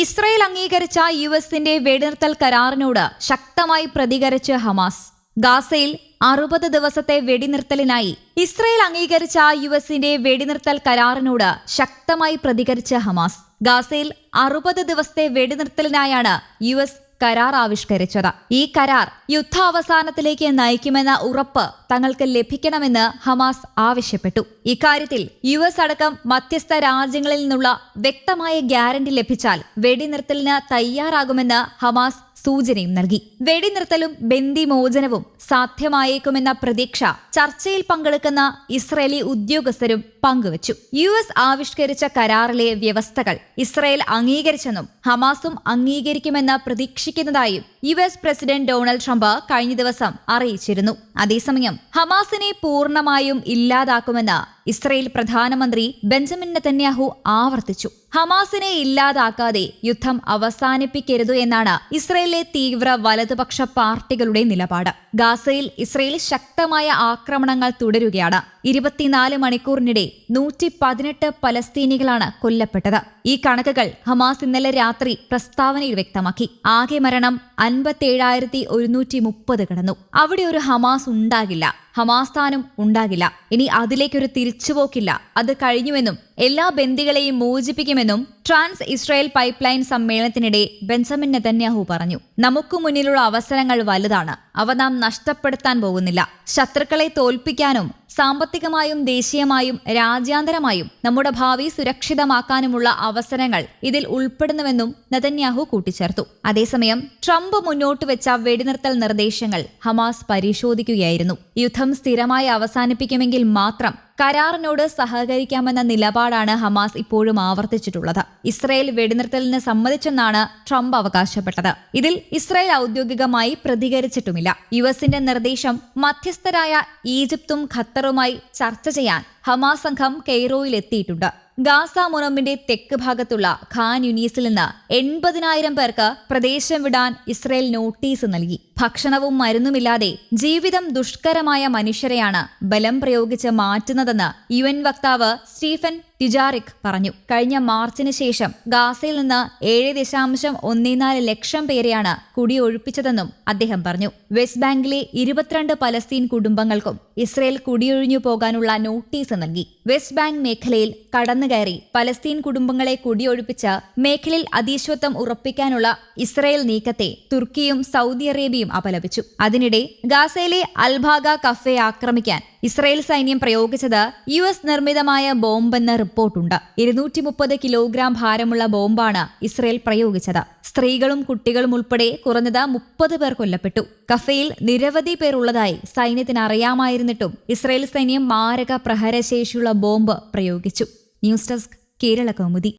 Israel അംഗീകരിച്ച U എസിന്റെ വെടിനിർത്തൽ കരാറിനോട് ശക്തമായി പ്രതികരിച്ച് ഹമാസ്. ഗാസയിൽ അറുപത് ദിവസത്തെ വെടിനിർത്തലിനായി ഇസ്രയേൽ അംഗീകരിച്ച യു എസിന്റെ വെടിനിർത്തൽ കരാറിനോട് ശക്തമായി പ്രതികരിച്ച് ഹമാസ്. ഗാസയിൽ അറുപത് ദിവസത്തെ വെടിനിർത്തലിനായാണ് യു എസ് കരാർ ആവിഷ്കരിച്ചത്. ഈ കരാർ യുദ്ധാവസാനത്തിലേക്ക് നയിക്കുമെന്ന ഉറപ്പ് തങ്ങൾക്ക് ലഭിക്കണമെന്ന് ഹമാസ് ആവശ്യപ്പെട്ടു. ഇക്കാര്യത്തിൽ യു എസ് അടക്കം മധ്യസ്ഥ രാജ്യങ്ങളിൽ നിന്നുള്ള വ്യക്തമായ ഗ്യാരണ്ടി ലഭിച്ചാൽ വെടിനിർത്തലിന് തയ്യാറാകുമെന്ന് ഹമാസ് സൂചനയും നൽകി. വെടിനിർത്തലും ബന്ദിമോചനവും സാധ്യമായേക്കുമെന്ന പ്രതീക്ഷ ചർച്ചയിൽ പങ്കെടുക്കുന്ന ഇസ്രയേലി ഉദ്യോഗസ്ഥരും പങ്കുവച്ചു. യു എസ് ആവിഷ്കരിച്ച കരാറിലെ വ്യവസ്ഥകൾ ഇസ്രയേൽ അംഗീകരിച്ചെന്നും ഹമാസും അംഗീകരിക്കുമെന്ന് പ്രതീക്ഷിക്കുന്നതായും U S president Donald Trump കഴിഞ്ഞ ദിവസം അറിയിച്ചിരുന്നു. അതേസമയം ഹമാസിനെ പൂർണമായും ഇല്ലാതാക്കുമെന്ന് ഇസ്രയേൽ പ്രധാനമന്ത്രി ബെഞ്ചമിൻ നെതന്യാഹു ആവർത്തിച്ചു. ഹമാസിനെ ഇല്ലാതാക്കാതെ യുദ്ധം അവസാനിപ്പിക്കരുത് എന്നാണ് ഇസ്രയേലിലെ തീവ്ര വലതുപക്ഷ പാർട്ടികളുടെ നിലപാട്. ഗാസയിൽ ഇസ്രയേൽ ശക്തമായ ആക്രമണങ്ങൾ തുടരുകയാണ്. ഇരുപത്തിനാല് മണിക്കൂറിനിടെ നൂറ്റി പതിനെട്ട് പലസ്തീനികളാണ് കൊല്ലപ്പെട്ടത്. ഈ കണക്കുകൾ ഹമാസ് ഇന്നലെ രാത്രി പ്രസ്താവനയിൽ വ്യക്തമാക്കി. ആകെ മരണം അൻപത്തേഴായിരത്തി ഒരുന്നൂറ്റി മുപ്പത് കടന്നു. അവിടെ ഒരു ഹമാസ് ഉണ്ടാകില്ല. ഹമാസ് സ്ഥാനം ഉണ്ടാകില്ല. ഇനി അതിലേക്കൊരു തിരിച്ചുപോക്കില്ല. അത് കഴിഞ്ഞുവെന്നും എല്ലാ ബന്ദികളെയും മോചിപ്പിക്കുമെന്നും ട്രാൻസ് ഇസ്രായേൽ പൈപ്പ് ലൈൻ സമ്മേളനത്തിനിടെ ബെഞ്ചമിൻ നെതന്യാഹു പറഞ്ഞു നമുക്ക് മുന്നിലുള്ള അവസരങ്ങൾ വലുതാണ്. അവ നാം നഷ്ടപ്പെടുത്താൻ പോകുന്നില്ല. ശത്രുക്കളെ തോൽപ്പിക്കാനും സാമ്പത്തികമായും ദേശീയമായും രാജ്യാന്തരമായും നമ്മുടെ ഭാവി സുരക്ഷിതമാക്കാനുമുള്ള അവസരങ്ങൾ ഇതിൽ ഉൾപ്പെടുന്നുവെന്നും നെതന്യാഹു കൂട്ടിച്ചേർത്തു. അതേസമയം ട്രംപ് മുന്നോട്ട് വെച്ച വെടിനിർത്തൽ നിർദ്ദേശങ്ങൾ ഹമാസ് പരിശോധിക്കുകയായിരുന്നു. യുദ്ധം സ്ഥിരമായി അവസാനിപ്പിക്കുമെങ്കിൽ മാത്രം കരാറിനോട് സഹകരിക്കാമെന്ന നിലപാടാണ് ഹമാസ് ഇപ്പോഴും ആവർത്തിച്ചിട്ടുള്ളത്. ഇസ്രയേൽ വെടിനിർത്തലിന് സമ്മതിച്ചെന്നാണ് ട്രംപ് അവകാശപ്പെട്ടത്. ഇതിൽ ഇസ്രയേൽ ഔദ്യോഗികമായി പ്രതികരിച്ചിട്ടുമില്ല. യു എസിന്റെ നിർദ്ദേശം മധ്യസ്ഥരായ ഈജിപ്തും ഖത്തറുമായി ചർച്ച ചെയ്യാൻ ഹമാസ് സംഘം കെയ്റോയിൽ എത്തിയിട്ടുണ്ട് ഗാസ മുനമ്പിന്റെ തെക്ക് ഭാഗത്തുള്ള ഖാൻ യുനീസിൽ നിന്ന് എൺപതിനായിരം പേർക്ക് പ്രദേശം വിടാൻ ഇസ്രയേൽ നോട്ടീസ് നൽകി. ഭക്ഷണവും മരുന്നുമില്ലാതെ ജീവിതം ദുഷ്കരമായ മനുഷ്യരെയാണ് ബലം പ്രയോഗിച്ച് മാറ്റുന്നതെന്ന് യു വക്താവ് സ്റ്റീഫൻ ടിജാറിക് പറഞ്ഞു. കഴിഞ്ഞ മാർച്ചിന് ശേഷം ഗാസയിൽ നിന്ന് ഏഴ് ദശാംശം ഒന്നേനാല് ലക്ഷം പേരെയാണ് കുടിയൊഴിപ്പിച്ചതെന്നും അദ്ദേഹം പറഞ്ഞു. വെസ്റ്റ് ബാങ്കിലെ ഇരുപത്തിരണ്ട് പലസ്തീൻ കുടുംബങ്ങൾക്കും ഇസ്രയേൽ കുടിയൊഴിഞ്ഞു പോകാനുള്ള നോട്ടീസ് നൽകി. വെസ്റ്റ് ബാങ്ക് മേഖലയിൽ കടന്നുകയറി പലസ്തീൻ കുടുംബങ്ങളെ കുടിയൊഴിപ്പിച്ച് മേഖലയിൽ അതീശ്വത്വം ഉറപ്പിക്കാനുള്ള ഇസ്രയേൽ നീക്കത്തെ തുർക്കിയും സൗദി അറേബ്യയും അപലപിച്ചു. അതിനിടെ ഗാസയിലെ അൽഭാഗ കഫേ ആക്രമിക്കാൻ ഇസ്രയേൽ സൈന്യം പ്രയോഗിച്ചത് യു എസ് നിർമ്മിതമായ ബോംബെന്ന റിപ്പോർട്ടുണ്ട്. ഇരുന്നൂറ്റി മുപ്പത് കിലോഗ്രാം ഭാരമുള്ള ബോംബാണ് ഇസ്രയേൽ പ്രയോഗിച്ചത്. സ്ത്രീകളും കുട്ടികളും ഉൾപ്പെടെ കുറഞ്ഞത് മുപ്പത് പേർ കൊല്ലപ്പെട്ടു. കഫയിൽ നിരവധി പേർ ഉള്ളതായി സൈന്യത്തിന് അറിയാമായിരുന്നിട്ടും ഇസ്രയേൽ സൈന്യം മാരക പ്രഹരശേഷിയുള്ള ബോംബ് പ്രയോഗിച്ചു. News desk Kerala Kaumudi.